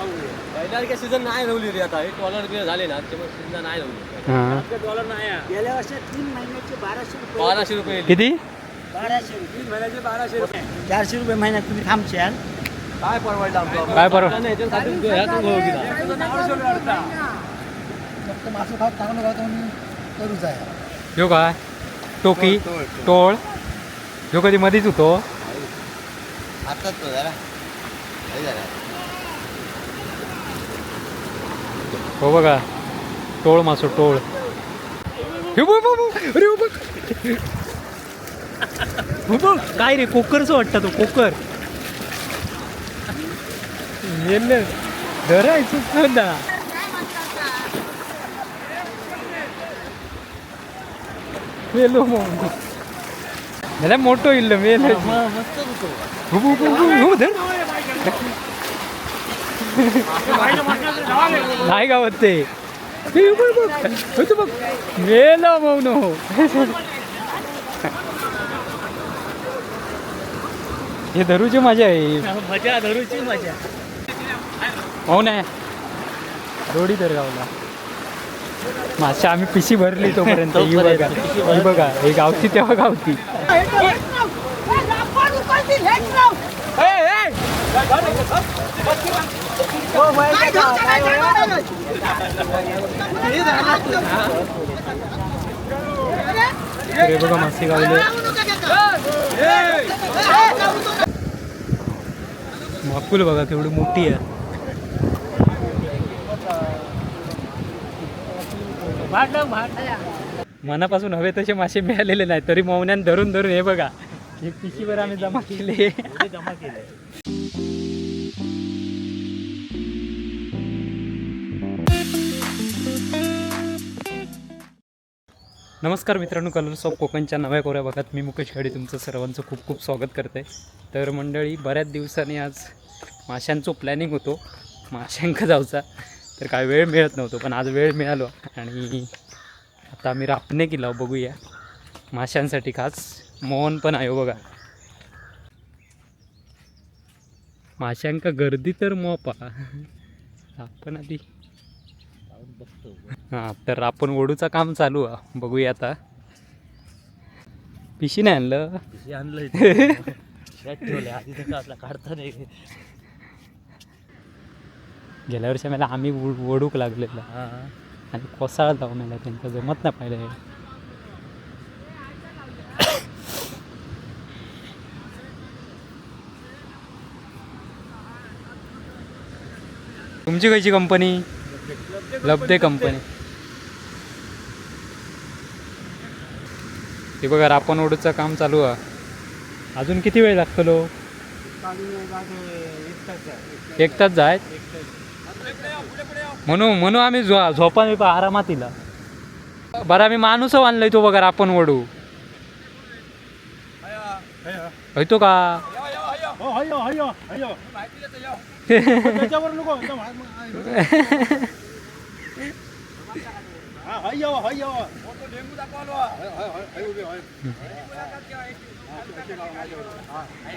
पहिल्यासारख्या season नाही रवली रे आता. एक डॉलर बिल झाले ना त्यामुळे सीझन नाही रवली हां. डॉलर नाही गेल्या वर्षात तीन महिन्याचे बाराशे रुपये बाराशे रुपये. किती? बाराशे रुपये. तीन महिन्याचे बाराशे रुपये. चारशे रुपये महिन्यात तुम्ही थांबशाल काय परवडलं आमचं? काय परवड- नाही, याच्यासाठी ह्यातून भाव गेला. फक्त मासं खात चांगलं खात म्हणून करूच आहे ह्यो काय? टोकी? टोळ ह्यो कधी मधीच होतो? आताच तो जरा. हे जरा. हो बघा टोळ मासो टोळ हे. अरे हो बघ. हो बघ. काय रे कोकरचं वाटतं तो कोकर धरायचं ना मेलो मग मला मोठो इल्ल मेल धर नाही गावात ते. हे बघ, बघ. तू बघ मेला मौन. हे धरूची मजा आहे. मजा धरूची मजा. हो नाही दोडी तर गावला. माशा आम्ही पिशी भरली तोपर्यंत. ही बघा. ही बघा. हे गावती तेव्हा गावती हे बघा मासे गावले माकुल बघा केवढी मोठी आहे. मनापासून हवे तसे मासे मिळालेले नाही तरी मौन्यान धरून धरून हे बघा. हे पिशीवर आम्ही जमा केले. जमा केले. नमस्कार मित्रांनो कलर्स ऑफ कोकणच्या नव्या कोऱ्या भागात मी मुकेश खाडी. तुमचं सर्वांचं खूप खूप स्वागत करते. तर मंडळी बऱ्याच दिवसांनी आज माशांचं प्लॅनिंग होतो. माशांक जाऊचा. तर काय वेळ मिळत नव्हतो पण आज वेळ मिळालो. आणि आता आम्ही रापणे केला बघूया. माशांसाठी खास मोहन पण आहे हो बघा. माशांका गर्दी तर मोपा. आपण आधी हां तर आपण ओढूचं काम चालू आहे. बघूया आता. पिशी नाही आणलं? आणलं तर आपला काढता नाही. गेल्या वर्षी मला आम्ही ओढ- ओढूक लागलेला. आणि कोसाळा जाऊ मला त्यांचं जमत नाही पाहिजे तुमची खयची कंपनी लब्धे कंपनी हे बघा रापण ओढूचं काम चालू आहे. अजून किती वेळ लागतलो एक तास जाय. म्हणून म्हणून आम्ही झो झोपा बिपा आरामात इला बरं आम्ही माणूस आणलंय तो बघा आपण ओढू होतो का? नको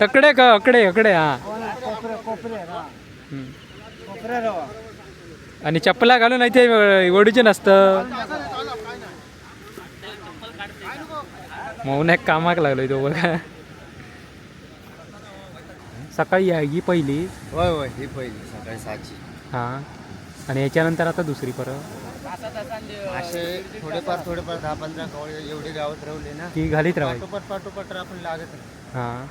तकडे का अकडे अकडे हा कोपरे कोपरे हम्म. कोपरे रवा आणि चप्पला घालून नाही ते ओढूचे नसतं मौन एक कामाक लागलोय तो बघा सकाळी या ही पहिली होय होय ही पहिली सकाळी सातची हां आणि याच्यानंतर आता दुसरी परत असे थोडेफार थोडेफार दहा पंधरा कवळे एवढे गावात राहले ना. ती घालीत राहायची पाठोपाठ पाठोपाठ आपण लागत. हां.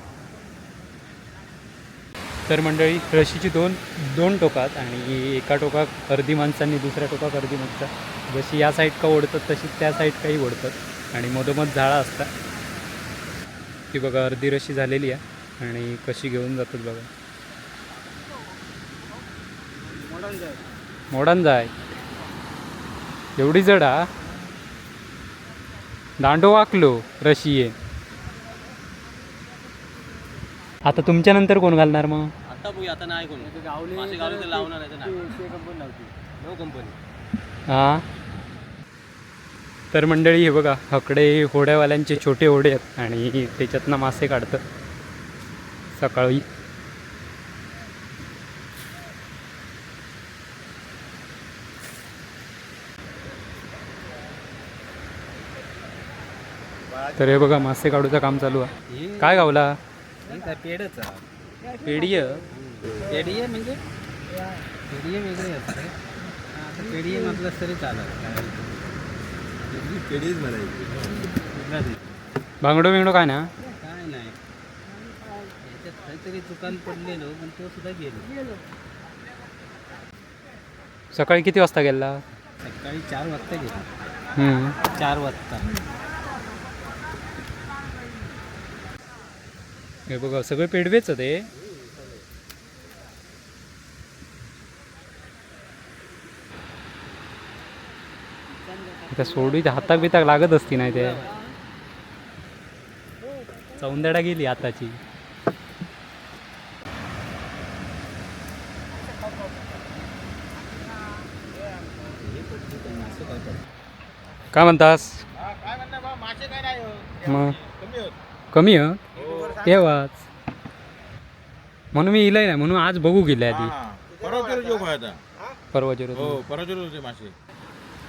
तर मंडळी रशीची दोन दोन टोकात आणि एका टोकात अर्धी माणसांनी दुसऱ्या टोकात अर्धी माणसं. जशी या साईड का ओढतात तशी त्या साईड काही ओढतात. आणि मधोमध झाडा असतात. ती बघा अर्धी रशी झालेली आहे. आणि कशी घेऊन जातात बघा. मोडान जाय. एवढी जड हा? दांडो वाकलो रशी आहे आता तुमच्या नंतर कोण घालणार मग? आता बघूया आता नाही कोण. मासे गावले तर लावणार नाही तर नाही. कंपनी लावती नो कंपनी हा? तर मंडळी हे बघा हकडे होड्यावाल्यांचे छोटे होडे आहेत आणि त्याच्यातनं मासे काढतात. सकाळी. तर हे बघा मासे काढूचं काम चालू आहे. काय गावला? पेडच पेढी पेढी म्हणजे? पेढी वेगळी असते. पेढी म्हटलं तरी चालत पेढीच म्हणायची. बांगडो बिंगडो काय ना? काय नाही. याच्यात काहीतरी दुकान पडलेलं पण तो सुद्धा गेलो. सकाळी किती वाजता गेला? सकाळी चार वाजता गेलो. चार वाजता. हे बघा सगळे पेडवेच ते त्या सोडीत हाताक बिताक लागत असती नाही ते. चौंदडा गेली आताची. काय म्हणतास? मग? कमी आहे तेव्हाच. म्हणून मी इलय नाही म्हणून आज बघू गेले आधी. परवाच्या हो. रोजी परवा होते मासे.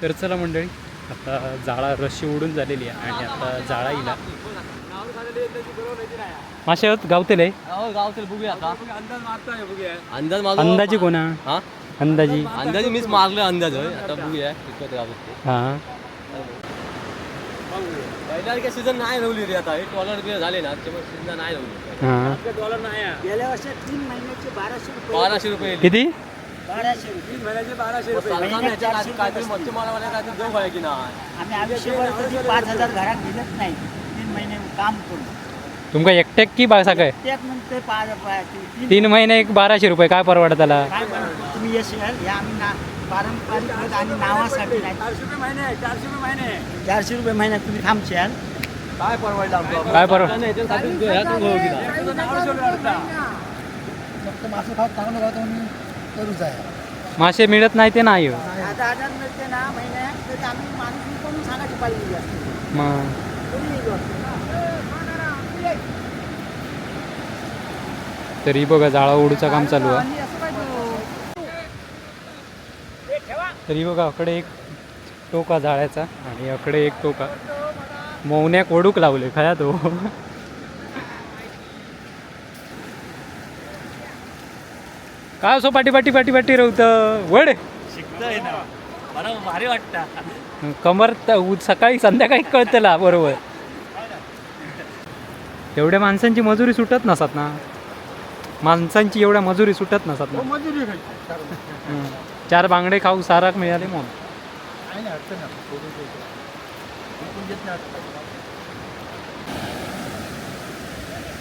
तर चला मंडळी आता जाळा रशी उडून झालेली आहे आणि आता जाळा इला. मासे गावतेले आता. अंदाज माझा अंदाजी कोणा? हा? अंदाजी. अंदाजे मीच मारलं अंदाज. होय आता बघूया. कितपत गावत हा. पहिल्या सीझन नाही लावली रे आता. हे डॉलर बी झाले ना त्यामुळे सीझन नाही लावली हा. गेल्या वर्षी तीन महिन्याचे बाराशे रुपये बाराशे रुपये. किती? बाराशे. रुपये तीन महिन्याचे बाराशे काहीतरी काहीतरी मच्छी मारवाल्या काहीतरी देऊ पाहिजे की नाही. आम्ही आयुष्यभर कधी पाच हजार घरात नाही. तीन महिने काम करून. तुमका एकट्याक की बा काय त्यात म्हणते पाच पाच- तीन तीन महिने एक बाराशे रुपये. काय परवडत त्याला? काय तुम्ही येशील हे आम्ही ना पारंपरिक आणि नावासाठी नाही. चारशे रुपये महिने चारशे रुपये महिने चारशे रुपये महिन्यात तुम्ही थांबशाल काय परवडलं काय फक्त मासे खाऊ चांगलं तुम्ही करूच आहे मासे मिळत नाही ते नाही हो. दहा हजार मिळते ना महिन्यात तरी आम्ही माणूस कोणी सांगायची पाहिजे असते मग. कोणी येतो असते ना. तरी बघा जाळा ओढूचं काम चालू आहे आणि असं काय करू? तरी बघा अकडे एक टोका जाळ्याचा आणि अकडे एक टोका. मोवण्याक ओढूक लावले खया तो. काय असो पाठी पाठी पाठी पाठी रवत? वड! भारी वाटतं कमर सकाळी संध्याकाळी कळतला बरोबर. एवढ्या माणसांची मजुरी सुटत नसत ना? माणसांची एवढ्या मजुरी सुटत नसत ना? हं. चार बांगडे खाऊ साराक मिळाले मग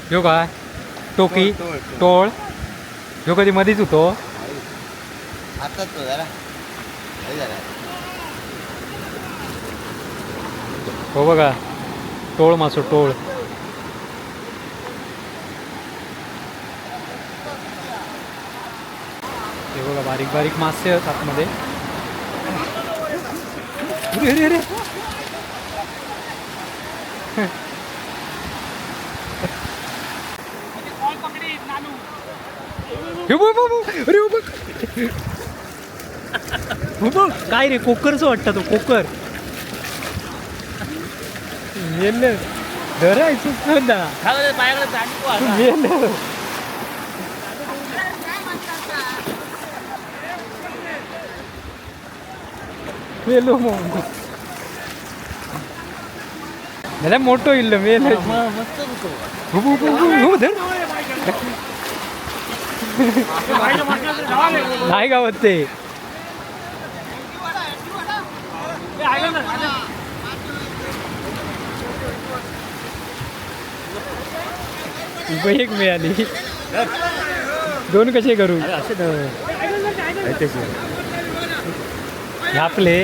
ह्यो काय? टोकी? टोळ ह्यो कधी मधीच होतो? आता तो जरा. हे जरा. हो बघा. टोळ मासो टोळ. हे बघा बारीक बारीक मासे आहेत आतमध्ये. अरे अरे अरे. काय रे कोकरचं वाटतं तो कोकर. मेलं. मग मला मोठो इल्ल मेल. नाही गावात ते. एक मिळाली. दोन कसे करू? आपले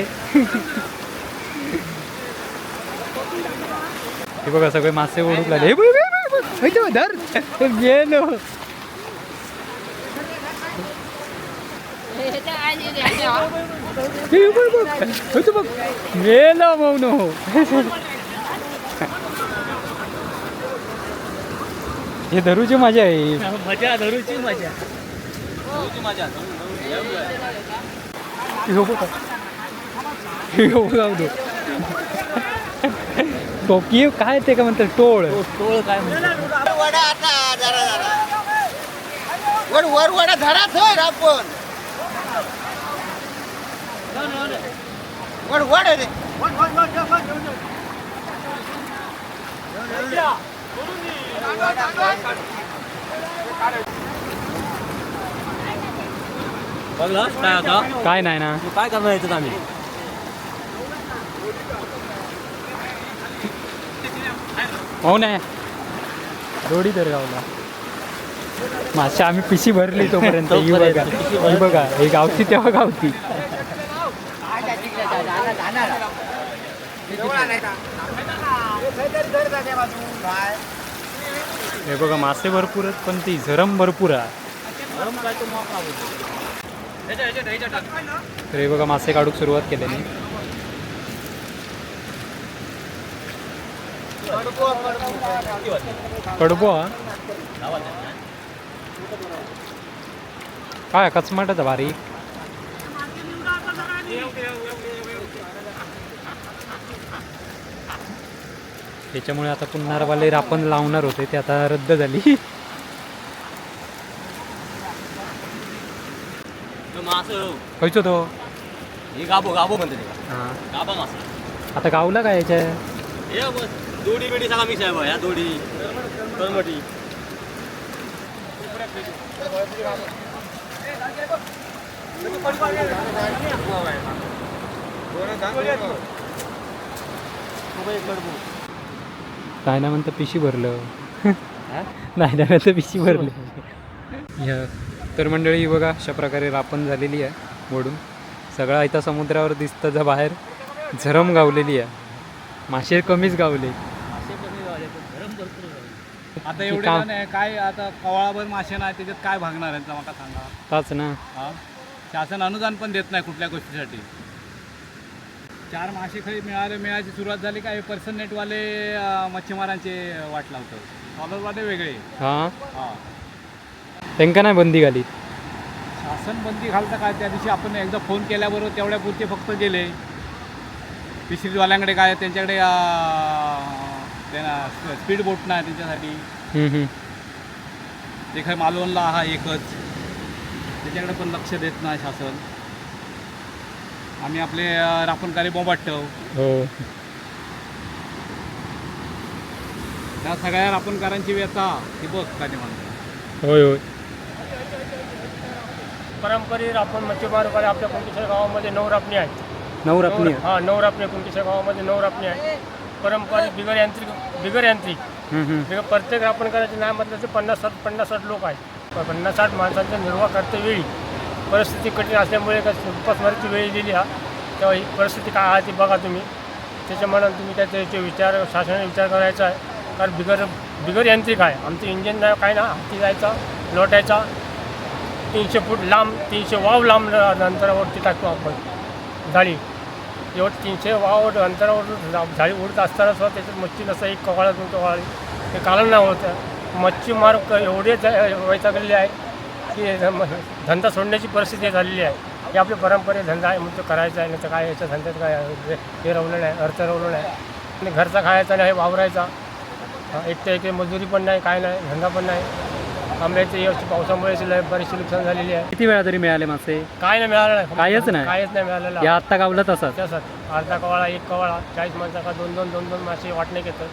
हे बघा सगळे मासे ओढूक लागले. हे बघ, धर. गेलो हे बघ, गेलो मौनो. हे धरूची मजा आहे. मजा धरूची मजा. मजा तो टोकी काय ते का म्हणतात? टोळ. टोळ काय म्हणतो वडा आता जरा जरा वर वर वडा धरा थोय आपण. वड वड रे. बघला काय आता? काय नाही ना. काय करणार याच्यात आम्ही? हो नाही दोडी तर गावला. मासे आम्ही पिशी भरली तोपर्यंत. ही बघा. ही बघा. ही गावती तेव्हा गावती हे बघा मासे भरपूर आहेत पण ती झरम भरपूर आहे. तर हे बघा मासे काढूक सुरुवात केलेली कडबो हा काय कचमाटाचा भारी? त्याच्यामुळे आता पुन्हा रापण लावणार होते ते आता रद्द झाली. खयचो तो. गाबो गाबो म्हणते ते. गाबा मासा. आता गावला काय याच्या? दोडी बिडी सगळा मिक्स आहे ह्या दोडी. करमटी काय ना म्हणतं पिशी भरलं. नाही ना म्हणतं पिशी भरलं. या तर मंडळी बघा अशा प्रकारे रापण झालेली आहे वडून सगळा इथं समुद्रावर दिसतं जा बाहेर झरम गावलेली आहे. मासे कमीच गावले. आता एवढे जण आहे काय आता कवाळाभर मासे नाही त्याच्यात काय भागणार यांचा मला सांगा. ताच ना. हा? शासन अनुदान पण देत नाही कुठल्या गोष्टीसाठी. चार मासे खरी मिळाले मिळायची सुरुवात झाली काय पर्सन नेटवाले मच्छीमारांचे वाट लावतात. डॉलरवाले वेगळे. हा? हा. त्यांका नाही बंदी घाली. शासन बंदी घालतं काय? त्या दिवशी आपण एकदा फोन केल्याबरोबर तेवढ्यापुरते फक्त गेले. फिशरीजवाल्यांकडे काय त्यांच्याकडे त्यांना स्पीड बोट नाही त्यांच्यासाठी. ते काय मालवणला हा एकच. त्याच्याकडे पण लक्ष देत नाही शासन. आम्ही आपले राखणकारी बोंबाटव हो. त्या सगळ्या राखणकारांची व्यथा ही बघ काय ते म्हणतात होय. होय पारंपरिक आपण मच्छीमारकडे आपल्या कुंकेश्वर गावामध्ये नवरापणी आहे. नवरात्री नऊ- हा नवरापणी कुंकेश्वर गावामध्ये नवरापणी आहे. पारंपरिक बिगर यांत्रिक बिगर यांत्रिक बिगर प्रत्येक आपण करायचे नाही म्हटलं तर पन्नास साठ पन्नास साठ लोक आहेत. पन्नास साठ माणसांचा निर्वाह करते वेळी परिस्थिती कठीण असल्यामुळे का उपासमारीची वेळ दिली हा. तेव्हा ही परिस्थिती काय आहे ती बघा तुम्ही. त्याच्यामुळे तुम्ही त्याचे विचार शासनाने विचार करायचा आहे. कारण बिगर बिगर यांत्रिक आहे. आमचं इंजिन नाही काय ना? हाती जायचा लोटायचा. तीनशे फूट लांब तीनशे वाव लांब अंतरावरती टाकतो आपण. जाळी एवढं तीनशे वावर अंतरावर जा- उडत असताना सुद्धा त्याच्यात मच्छी नसतं. एक कवाळा दोन कवाळी. हे कारण नाही होतं. मच्छीमार एवढे वैतागलेले आहे की म- धंदा सोडण्याची परिस्थिती झालेली आहे. हे आपली परंपरे धंदा आहे म्हणून तो करायचा आहे नाही तर काय याच्या धंद्यात काय हे- रवलं नाही अर्थ रवलं नाही. आणि घरचा खायचा नाही वावरायचा. एकटे एक मजुरी पण नाही काय नाही धंदा पण नाही. इथे यावर्षी पावसामुळे अशी लय बरीचशी नुकसान झालेली आहे. किती वेळा तरी मिळाले मासे काय नाही मिळालं नाही कायच नाही? कायच नाही मिळालेलं. या आत्ता गावला तसाच. त्यासाठी अर्धा कवाळा एक कवाळा चाळीस माणसाका दोन दोन दोन दोन मासे वाटण्यात येतं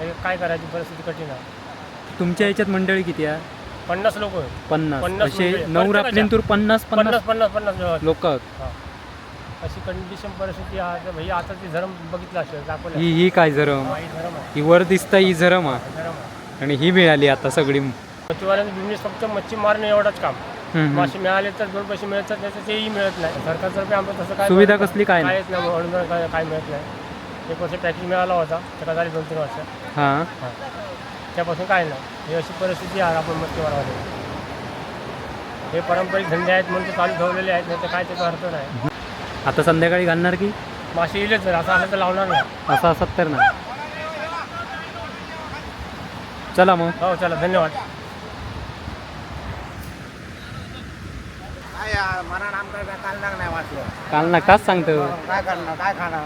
हे काय करायची परिस्थिती कठीण आहे. तुमच्या याच्यात मंडळी किती आहे? पन्नास लोक पन्नास. पन्नास असे मंडळी. नवरात्रींतूर पन्नास पन्नास पन्नास पन्नास पन्नास लोक. लोक हा. अशी कंडिशन परिस्थिती आहे. भाई आता ती धरम बघितलं असेल दाखवलं. ही ही काय झरम हा, धरम आहे. वर दिसता ही झरम आहे. धरम आहे. आणि ही मिळाली आता सगळी. मच्छीमारांचं बिझनेस फक्त मच्छी मारणे एवढंच काम. मासे मिळाले तर दोन पैसे मिळतात नाही तर तेही मिळत नाही. सरकारतर्फे आम्हाला तसं काय सुविधा कसली काय नाही? काहीच नाही अनुदान काय काय मिळत नाही. एक वर्ष पॅकेज मिळाला होता त्याला झाली दोन तीन वर्ष. हां. त्यापासून काय नाही. ही अशी परिस्थिती आहे आपण मच्छीमारामध्ये. हे पारंपरिक धंदे आहेत म्हणून ते चालू ठेवलेले आहेत नाही तर काय त्याचा अर्थ नाही. आता संध्याकाळी घालणार की? मासे येईलच जर असं असं तर लावणार नाही. असं असत तर ना चला मग. हो चला धन्यवाद. काय काल नाही वाचलं. काल ना काच सांगतो काय करणार काय खाणार?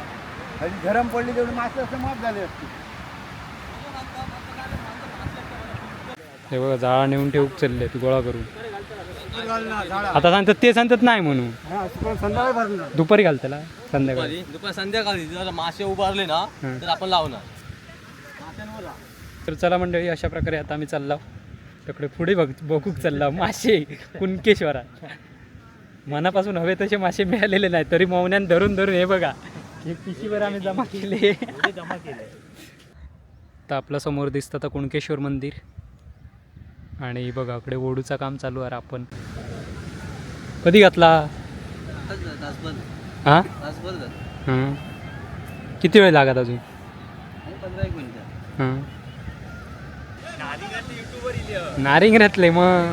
आणि गरम पडली तेवढी मासे असं माफ झाले असते. हे बघा जाळा नेऊन ठेवूक चालले तू गोळा करून. आता सांगतात ते सांगतात नाही म्हणून. संध्याकाळी भरणार. दुपारी घाल त्याला संध्याकाळी. दुपारी? दुपारी संध्याकाळी जर मासे उभारले ना हं. तर आपण लावणार. तर चला मंडळी अशा प्रकारे आता आम्ही चाललो तिकडे पुढे बघ बघूक चालला मासे कुणकेश्वरात. मनापासून हवे तसे मासे मिळालेले नाही तरी मौन्यान धरून धरून हे बघा. हे पिशीवर आम्ही जमा केले. जमा केले. तर आपल्यासमोर दिसतं आता कुणकेश्वर मंदिर. आणि बघा इकडे ओढूचं काम चालू आहे आपण. कधी घातला? हां. हां किती वेळ लागत अजून? हां नारिंग घातले मग.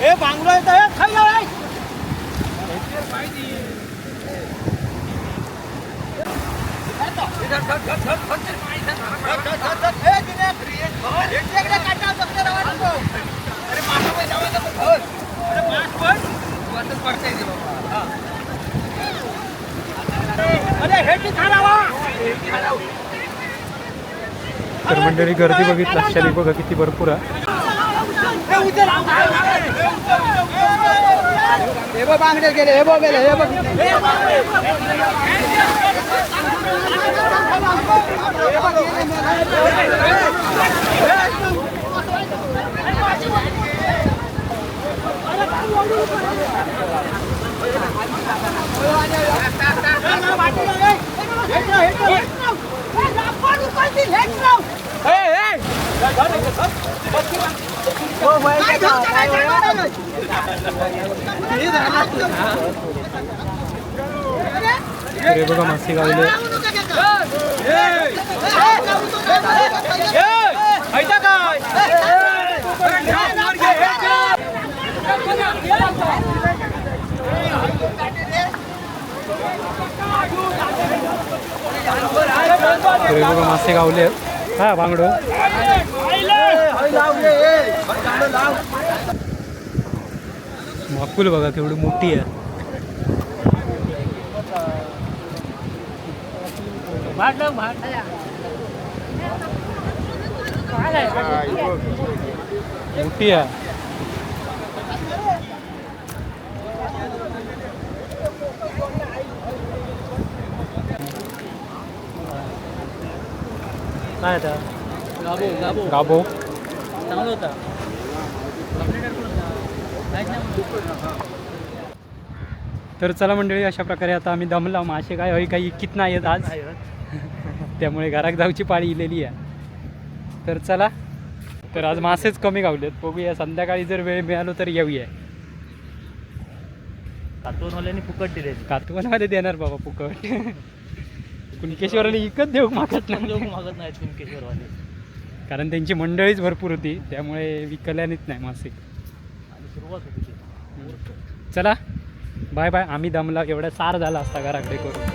ए बांगलो येतो हे, खाली. जाऊ, ए. तर मंडळी गर्दी बघितली अशाली बघा किती भरपूर आहे. हे बघ बांगडे गेले हे बघ गेले हे बघ हे बघा मासे गावले तर हे बघा मासे गावले हा बांगडो. माकुल बघा केवढी मोठी आहे. मोठी आहे. काय आता? गाबो गाबो. गाबो. चांगलं होता. तर चला मंडळी अशा प्रकारे आता आम्ही दमला. मासे काय हवी काही इकित नाही आहेत आज. त्यामुळे घरात जाऊची पाळी इलेली आहे. तर चला. तर आज मासेच कमी गावलेत. बघूया संध्याकाळी जर वेळ मिळालो तर येऊया. कातवनवाल्यांनी फुकट दिले कातवनमध्ये देणार बाबा फुकट. कुणकेश्वराने इकत देऊ मागत नाही. मागत नाहीत कुणकेश्वरवाले. कारण त्यांची मंडळीच भरपूर होती त्यामुळे विकल्यानेच नाही मासे आणि सुरुवात होती चला बाय बाय. आम्ही दमला एवढा सार झाला असता घराकडे करून.